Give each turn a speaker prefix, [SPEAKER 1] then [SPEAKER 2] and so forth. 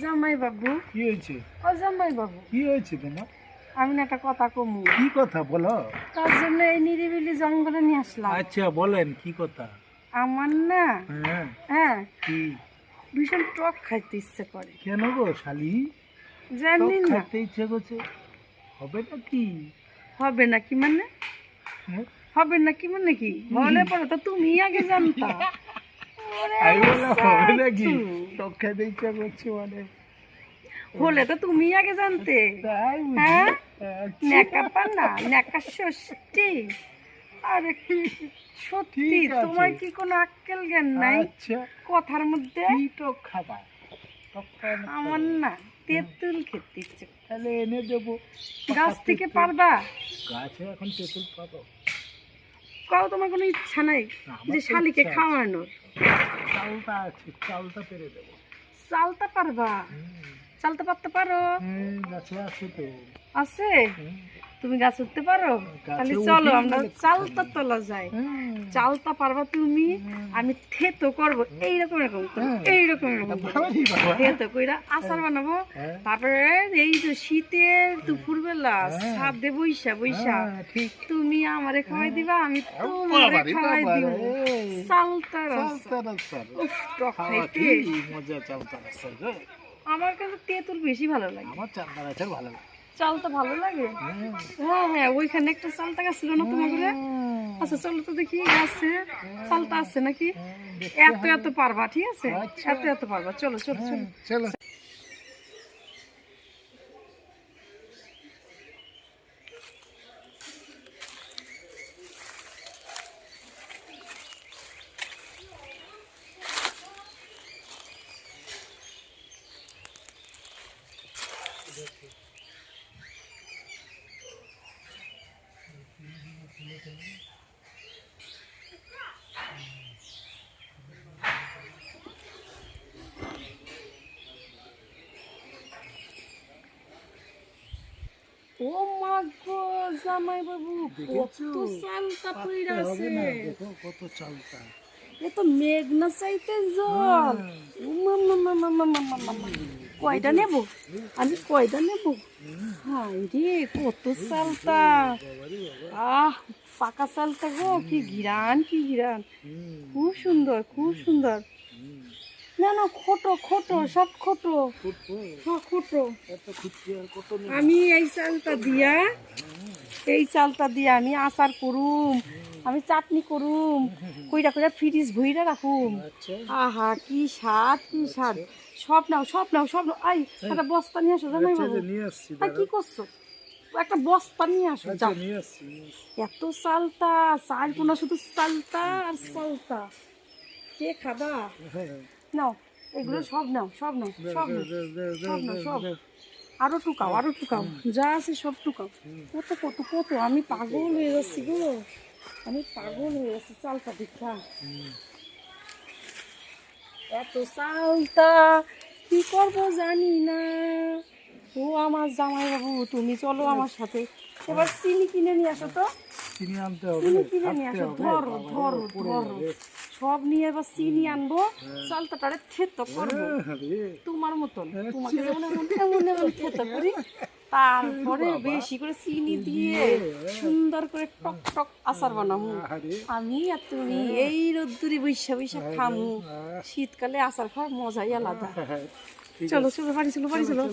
[SPEAKER 1] জামাই বাবু।
[SPEAKER 2] কি হয়েছে?
[SPEAKER 1] ও জামাই বাবু।
[SPEAKER 2] কি হয়েছে তোমার?
[SPEAKER 1] আমি না একটা কথা কমু।
[SPEAKER 2] কি কথা বলো?
[SPEAKER 1] তার জন্য এই নিরিবিলি জঙ্গলে নিয়ে আসলাম।
[SPEAKER 2] আচ্ছা বলেন কি কথা?
[SPEAKER 1] আমার না
[SPEAKER 2] হ্যাঁ।
[SPEAKER 1] হ্যাঁ
[SPEAKER 2] কি?
[SPEAKER 1] ভীষণ টক খাইতে ইচ্ছে করে।
[SPEAKER 2] কেন গো শালি?
[SPEAKER 1] জানি না।
[SPEAKER 2] খাইতে ইচ্ছে করছে। হবে নাকি
[SPEAKER 1] হবে নাকি মানে?
[SPEAKER 2] হ্যাঁ?
[SPEAKER 1] হবে নাকি মানে কি? বলে পরে তো তুমি আগে জানতা।
[SPEAKER 2] আমি বললাম হবে নাকি? টক খাইতে ইচ্ছে করছে মানে।
[SPEAKER 1] হলে তো তুমি আগে জানতে। হ্যাঁ?
[SPEAKER 2] আচ্ছা।
[SPEAKER 1] ষষ্ঠী। আরে সত্যি তোমার কি কোনো আক্কেল জ্ঞান নাই?
[SPEAKER 2] আচ্ছা।
[SPEAKER 1] কথার মধ্যে?
[SPEAKER 2] টক
[SPEAKER 1] আমার না তেঁতুল খেতে ইচ্ছে
[SPEAKER 2] তাহলে এনে দেবো।
[SPEAKER 1] গাছ থেকে পারবা?
[SPEAKER 2] গাছে এখন তেঁতুল পাবো।
[SPEAKER 1] কাও তোমার কোনো ইচ্ছা নাই যে শালিকে খাওয়ানোর?
[SPEAKER 2] চালটা আছে চালটা পেরে দেবো।
[SPEAKER 1] চালটা পারবা? চালতে পারতে পারো?
[SPEAKER 2] গাছে আছে তো।
[SPEAKER 1] আছে। তুমি গাছ উঠতে পারো? তাহলে চলো আমরা চালতা তোলা যায়। চালতা পারবা তুমি আমি থেতো করব এইরকম এরকম
[SPEAKER 2] হ্যাঁ।
[SPEAKER 1] এইরকম এরকম। থেতো কইরা আচার বানাবো।
[SPEAKER 2] হ্যাঁ।
[SPEAKER 1] তারপরে এই যে শীতের দুপুর বেলা
[SPEAKER 2] হ্যাঁ।
[SPEAKER 1] বইসা বইসা
[SPEAKER 2] হ্যাঁ,
[SPEAKER 1] তুমি আমারে খাওয়াই দিবা আমি তোমারে খাওয়াই দিব।
[SPEAKER 2] রে।
[SPEAKER 1] চালতা রাস্তা উফ টক খাইতে।
[SPEAKER 2] মজা চালতা
[SPEAKER 1] আমার কাছে তেঁতুল বেশি ভালো লাগে।
[SPEAKER 2] আমার চালতা গাছের ভালো লাগে।
[SPEAKER 1] চালটা ভালো লাগে। হ্যাঁ হ্যাঁ ওইখানে একটা চালটা গাছ ছিল না তোমার ঘরে? আচ্ছা চলো তো দেখি আছে। চালটা আছে নাকি? এত এত পারবা ঠিক আছে?
[SPEAKER 2] আচ্ছা।
[SPEAKER 1] এত এত পারবা। চলো চলো চলো।
[SPEAKER 2] চলো।
[SPEAKER 1] ও মা গো জামাই বাবু কত
[SPEAKER 2] চালতা
[SPEAKER 1] পইরা আছে
[SPEAKER 2] কত চালতা।
[SPEAKER 1] এ তো মেঘ না চাইতে জল। কয়টা নেব? আমি কয়টা নেব? হাই রে কত চালতা। আহ পাকা চালটা গো কি ঘিরান কি ঘিরান। খুব সুন্দর খুব সুন্দর। না না খোটো খোটো সব খোটো। হ্যাঁ খোটো? আমি এই চালটা দিয়া এই চালটা দিয়া আমি আচার করুম আমি চাটনি করুম কইরা কইরা ফ্রিজ ভইরা রাখুম।
[SPEAKER 2] আচ্ছা।
[SPEAKER 1] আহা কি স্বাদ কি স্বাদ। সব নাও সব নাও সব নাও। আই একটা বস্তা নিয়ে আসো
[SPEAKER 2] আচ্ছা,
[SPEAKER 1] বাবু। কি করছ? একটা বস্তা নিয়ে আসো
[SPEAKER 2] আচ্ছা।
[SPEAKER 1] এত চালতা চাল কোনা শুধু চালতা আর চালতা কে খাবা?
[SPEAKER 2] হ্যাঁ,
[SPEAKER 1] নাও এগুলো সব নাও সব নাও সব
[SPEAKER 2] দে,
[SPEAKER 1] নাও সব সব। আরও টুকাও আরও টুকাও যা আছে সব টুকাও। কত কত কত আমি পাগল হয়ে যাচ্ছি গো। আমি পাগল হয়ে যাচ্ছি চালটা
[SPEAKER 2] হুম।
[SPEAKER 1] এত চালটা কি করব জানি না। ও আমার জামাই বাবু তুমি চলো আমার সাথে। এবার চিনি কিনে নিয়ে আসো তো।
[SPEAKER 2] চিনি আনতে হবে
[SPEAKER 1] চিনি কিনে নিয়ে আসো। ধরো ধরো ধরো। সব নিয়ে এবার চিনি আনব চালটাটারে থেতো করব।
[SPEAKER 2] হ্যাঁ।
[SPEAKER 1] তোমার মতন
[SPEAKER 2] আচ্ছা।
[SPEAKER 1] তোমাকে যেমন এমন এমন খেতে করি। তারপরে বেশি করে চিনি দিয়ে সুন্দর করে টক টক আচার বানাবো। আমি আর তুমি এই রোদ্দুরি বৈশা বৈশা খামু। শীতকালে আচার খাওয়ার মজাই আলাদা।
[SPEAKER 2] হ্যাঁ,
[SPEAKER 1] চলো চলো বাড়ি চলো বাড়ি
[SPEAKER 2] চলো।